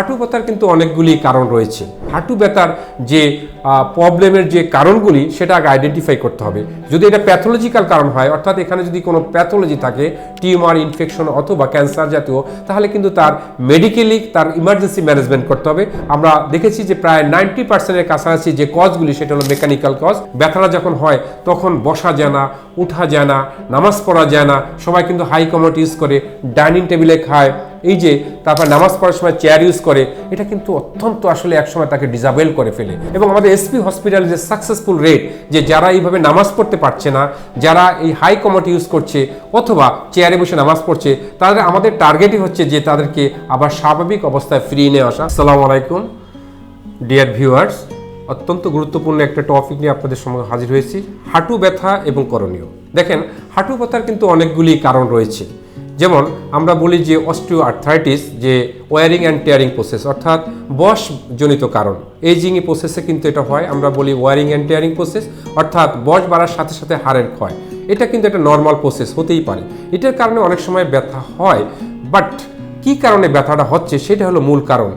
হাঁটু ব্যথার কিন্তু অনেকগুলি কারণ রয়েছে। হাঁটু ব্যথার যে প্রবলেমের যে কারণগুলি, সেটা আগে আইডেন্টিফাই করতে হবে। যদি এটা প্যাথোলজিক্যাল কারণ হয়, অর্থাৎ এখানে যদি কোনো প্যাথোলজি থাকে টিউমার ইনফেকশন অথবা ক্যান্সার জাতীয়, তাহলে কিন্তু তার মেডিকেলি তার ইমার্জেন্সি ম্যানেজমেন্ট করতে হবে। আমরা দেখেছি যে প্রায় নাইনটি পার্সেন্টের কাছাকাছি যে কজগুলি সেটা হলো মেকানিক্যাল কজ ব্যথাটা যখন হয়, তখন বসা যায় না, উঠা যায় না, নামাজ পড়া যায় না। সবাই কিন্তু হাই কমোট ইউজ করে ডাইনিং টেবিলে খায় এই যে তারপর নামাজ পড়ার সময় চেয়ার ইউজ করে, এটা কিন্তু অত্যন্ত আসলে একসময় তাকে ডিজাবেল করে ফেলে। এবং আমাদের এসপি হসপিটাল যে সাকসেসফুল রেট যে যারা এইভাবে নামাজ পড়তে পারছে না, যারা এই হাই কমোট ইউজ করছে, অথবা চেয়ারে বসে নামাজ পড়ছে, তাদের আমাদের টার্গেটই হচ্ছে যে তাদেরকে আবার স্বাভাবিক অবস্থায় ফিরিয়ে নিয়ে আসা। আসসালামু আলাইকুম। ডিয়ার ভিউয়ার্স অত্যন্ত গুরুত্বপূর্ণ একটা টপিক নিয়ে আপনাদের সঙ্গে হাজির হয়েছি, হাঁটু ব্যথা এবং করণীয়। দেখেন, হাঁটু ব্যথার কিন্তু অনেকগুলি কারণ রয়েছে। যেমন আমরা বলি যে অস্টিও আর্থাইটিস যে ওয়ারিং অ্যান্ড টেয়ারিং প্রসেস, অর্থাৎ বয়সজনিত কারণ। এজিংই প্রসেসে কিন্তু এটা হয়, আমরা বলি ওয়ারিং অ্যান্ড টেয়ারিং প্রসেস, অর্থাৎ বয়স বাড়ার সাথে সাথে হাড়ের ক্ষয়। এটা কিন্তু একটা নর্মাল প্রসেস, হতেই পারে। এটার কারণে অনেক সময় ব্যথা হয়, বাট কী কারণে ব্যথাটা হচ্ছে সেটা হলো মূল কারণ।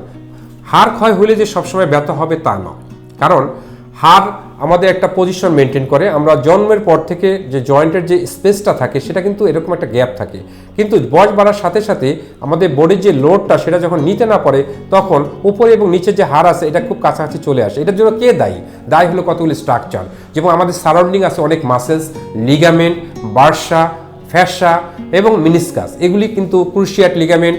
হাড় ক্ষয় হলে যে সবসময় ব্যথা হবে তা নয়। কারণ হাড় আমাদের একটা পজিশন মেনটেন করে। আমরা জন্মের পর থেকে যে জয়েন্টের যে স্পেসটা থাকে, সেটা কিন্তু এরকম একটা গ্যাপ থাকে। কিন্তু বয়স বাড়ার সাথে সাথে আমাদের বডির যে লোডটা সেটা যখন নিতে না পারে, তখন উপরে এবং নিচে যে হার আছে, এটা খুব কাছাকাছি চলে আসে। এটার জন্য কে দায়ী? দায়ী হলো কতগুলি স্ট্রাকচার যেমন আমাদের সারাউন্ডিং আছে অনেক মাসেলস লিগামেন্ট বার্সা ফ্যাসা এবং মিনিসকাস। এগুলি কিন্তু cruciate ligament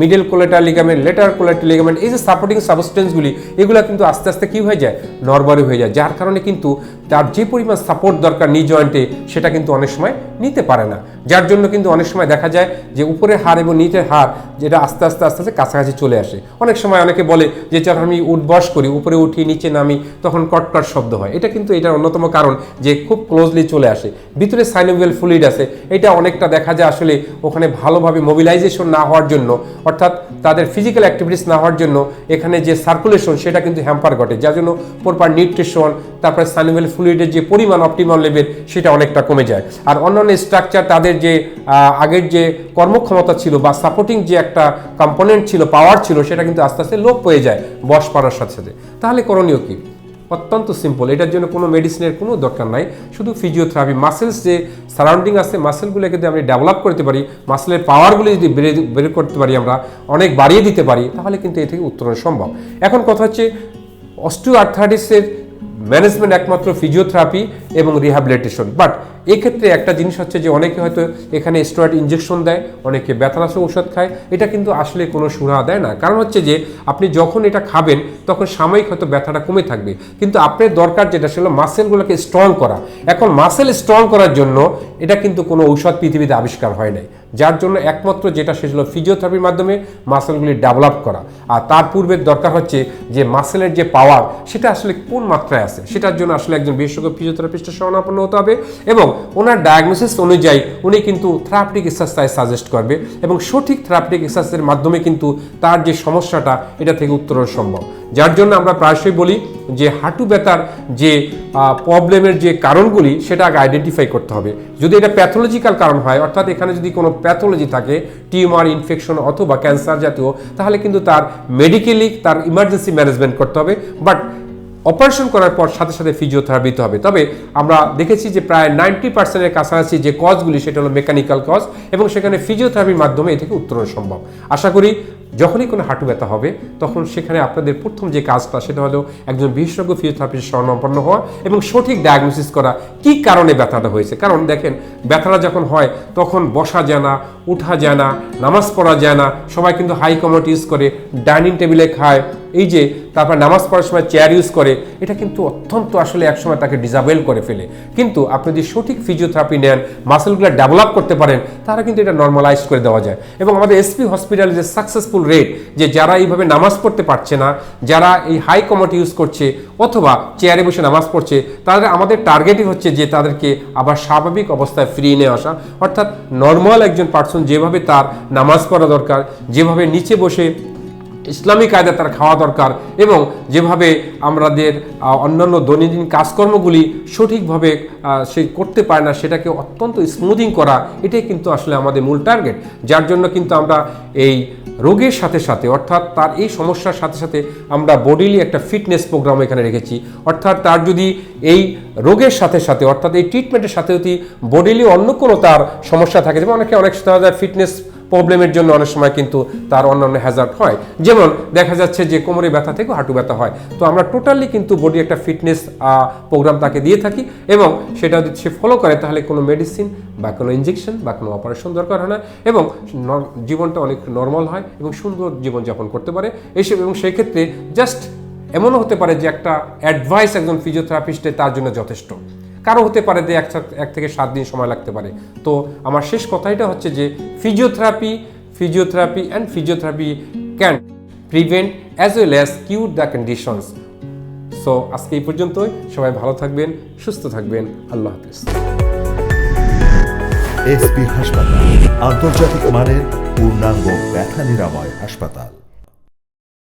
middle collateral ligament lateral collateral ligament এই যে সাপোর্টিং সাবস্টেন্সগুলি এগুলো কিন্তু আস্তে আস্তে কী হয়ে যায়? নরবারি হয়ে যায়। যার কারণে কিন্তু তার যে পরিমাণ সাপোর্ট দরকার নি জয়েন্টে সেটা কিন্তু অনেক সময় নিতে পারে না। যার জন্য কিন্তু অনেক সময় দেখা যায় যে উপরের হার এবং নিচের হার যেটা আস্তে আস্তে আস্তে আস্তে কাছাকাছি চলে আসে। অনেক সময় অনেকে বলে যে যখন আমি উঠবস করি, উপরে উঠি, নিচে নামি তখন কটকট শব্দ হয়। এটা কিন্তু এটার অন্যতম কারণ যে খুব ক্লোজলি চলে আসে। ভিতরে সাইনোভিয়াল ফ্লুইড আছে। এটা অনেকটা দেখা যায় আসলে ওখানে ভালোভাবে মোবিলাইজেশন না হওয়ার জন্য। অর্থাৎ তাদের ফিজিক্যাল অ্যাক্টিভিটিস না হওয়ার জন্য এখানে যে সার্কুলেশন সেটা কিন্তু হ্যাম্পার ঘটে। যার জন্য প্রপার নিউট্রিশন তারপরে সাইনোভিয়াল ফ্লুইডের যে পরিমাণ অপটিমাল লেভেল সেটা অনেকটা কমে যায়। আর অন্যান্য স্ট্রাকচার তাদের যে আগের যে কর্মক্ষমতা ছিল বা সাপোর্টিং যে একটা কম্পোনেন্ট ছিল পাওয়ার ছিল, সেটা কিন্তু আস্তে আস্তে লোপ হয়ে যায় বস পাড়ার সাথে সাথে। তাহলে করণীয় কী? অত্যন্ত সিম্পল এটার জন্য কোনো মেডিসিনের কোনো দরকার নাই। শুধু ফিজিওথেরাপি মাসেলস যে সারাউন্ডিং আছে মাসেলগুলোকে যদি আমরা ডেভেলপ করতে পারি মাসেলের পাওয়ারগুলি যদি বেড়ে, বের করতে পারি আমরা, অনেক বাড়িয়ে দিতে পারি, তাহলে কিন্তু এ থেকে উত্তরণ সম্ভব। এখন কথা হচ্ছে অস্টিও আর্থারাইটিসের ম্যানেজমেন্ট একমাত্র ফিজিওথেরাপি এবং রিহ্যাবিলিটেশন বাট এক্ষেত্রে একটা জিনিস হচ্ছে যে অনেকে হয়তো এখানে স্টেরয়েড ইঞ্জেকশন দেয়, অনেকে ব্যথানাশক ওষুধ খায়। এটা কিন্তু আসলে কোনো সুরা দেয় না। কারণ হচ্ছে যে আপনি যখন এটা খাবেন, তখন সাময়িক হয়তো ব্যথাটা কমে থাকবে। কিন্তু আপনার দরকার যেটা সেটা মাসেলগুলোকে স্ট্রং করা। এখন মাসেল স্ট্রং করার জন্য এটা কিন্তু কোনো ঔষধ পৃথিবীতে আবিষ্কার হয় নাই। যার জন্য একমাত্র যেটা সে ছিল ফিজিওথেরাপির মাধ্যমে মাসেলগুলি ডেভেলপ করা। আর তার পূর্বের দরকার হচ্ছে যে মাসেলের যে পাওয়ার সেটা আসলে কোন মাত্রায় আছে? সেটার জন্য আসলে একজন বিশেষজ্ঞ ফিজিওথেরাপিস্টের শরণাপন্ন হতে হবে এবং ওনার ডায়াগনোসিস অনুযায়ী উনি কিন্তু থেরাপিটিক এক্সারসাইজ সাজেস্ট করবে এবং সঠিক থেরাপিটিক এক্সারসাইজের মাধ্যমে কিন্তু তার যে সমস্যাটা, এটা থেকে উত্তরণ সম্ভব। যার জন্য আমরা প্রায়শই বলি যে হাঁটু ব্যথার যে প্রবলেমের যে কারণগুলি, সেটা আগে আইডেন্টিফাই করতে হবে। যদি এটা প্যাথোলজিক্যাল কারণ হয়, অর্থাৎ এখানে যদি কোনো প্যাথোলজি থাকে টিউমার ইনফেকশন অথবা ক্যান্সার জাতীয়, তাহলে কিন্তু তার মেডিকেলি তার ইমার্জেন্সি ম্যানেজমেন্ট করতে হবে। বাট অপারেশন করার পর সাথে সাথে ফিজিওথেরাপি দিতে হবে। তবে আমরা দেখেছি যে প্রায় নাইনটি পার্সেন্টের কাছাকাছি যে কজগুলি সেটা হলো মেকানিক্যাল কজ এবং সেখানে ফিজিওথেরাপির মাধ্যমে এ থেকে উত্তরণ সম্ভব। আশা করি যখনই কোনো হাঁটু ব্যথা হবে, তখন সেখানে আপনাদের প্রথম যে কাজটা, সেটা হলো একজন বিশেষজ্ঞ ফিজিওথেরাপিস্ট শরণাপন্ন হওয়া এবং সঠিক ডায়াগনোসিস করা, কি কারণে ব্যথাটা হয়েছে। কারণ দেখেন, ব্যথাটা যখন হয়, তখন বসা যায় না উঠা যায় না, নামাজ পড়া যায় না। সবাই কিন্তু হাই কমোট ইউজ করে ডাইনিং টেবিলে খায়। এই যে, তারপর নামাজ পড়ার সময় চেয়ার ইউজ করে, এটা কিন্তু অত্যন্ত আসলে একসময় তাকে ডিজাবেল করে ফেলে। কিন্তু আপনি যদি সঠিক ফিজিওথেরাপি নেন মাসেলগুলো ডেভেলপ করতে পারেন তারা কিন্তু এটা নর্মালাইজ করে দেওয়া যায়। এবং আমাদের এসপি হসপিটালে যে সাকসেসফুল রেট যে যারা এইভাবে নামাজ পড়তে পারছে না, যারা এই হাই কমোট ইউজ করছে, অথবা চেয়ারে বসে নামাজ পড়ছে, তাদের আমাদের টার্গেটই হচ্ছে যে তাদেরকে আবার স্বাভাবিক অবস্থায় ফিরিয়ে নিয়ে আসা। অর্থাৎ নর্মাল একজন পার্সন যেভাবে তার নামাজ পড়া দরকার, যেভাবে নিচে বসে ইসলামিক কায়দা তার খাওয়া দরকার এবং যেভাবে আমাদের অন্যান্য দৈনন্দিন কাজকর্মগুলি সঠিকভাবে সে করতে পারে না, সেটাকে অত্যন্ত স্মুদিং করা, এটাই কিন্তু আসলে আমাদের মূল টার্গেট যার জন্য কিন্তু আমরা এই রোগের সাথে সাথে, অর্থাৎ তার এই সমস্যার সাথে সাথে আমরা বডিলি একটা ফিটনেস প্রোগ্রাম এখানে রেখেছি। অর্থাৎ তার যদি এই রোগের সাথে সাথে, অর্থাৎ এই ট্রিটমেন্টের সাথে যদি বডিলি অন্য কোনো তার সমস্যা থাকে, যেমন অনেকে, অনেক ফিটনেস প্রবলেমের জন্য অনেক সময় কিন্তু তার অন্যান্য হ্যাজার্ড হয়। যেমন দেখা যাচ্ছে যে কোমরে ব্যথা থেকে হাঁটু ব্যথা হয়। তো আমরা টোটালি কিন্তু বডি একটা ফিটনেস প্রোগ্রাম তাকে দিয়ে থাকি এবং সেটা যদি সে ফলো করে তাহলে কোনো মেডিসিন বা কোনো ইঞ্জেকশন বা কোনো অপারেশন দরকার হয় না এবং জীবনটা অনেক নর্মাল হয় এবং সুন্দর জীবনযাপন করতে পারে। এইসব এবং সেই ক্ষেত্রে জাস্ট এমনও হতে পারে যে একটা অ্যাডভাইস একজন ফিজিওথেরাপিস্টে তার জন্য যথেষ্ট। কারও হতে পারে যে এক এক থেকে সাত দিন সময় লাগতে পারে। তো আমার শেষ কথাইটা হচ্ছে যে physiotherapy physiotherapy and physiotherapy can prevent as well as cure the conditions so আজকে এই পর্যন্তই। সবাই ভালো থাকবেন, সুস্থ থাকবেন। আল্লাহ হাফিজ। এসপি হাসপাতাল, আন্তর্জাতিক মানের পূর্ণাঙ্গ ব্যথা নিরাময় হাসপাতাল।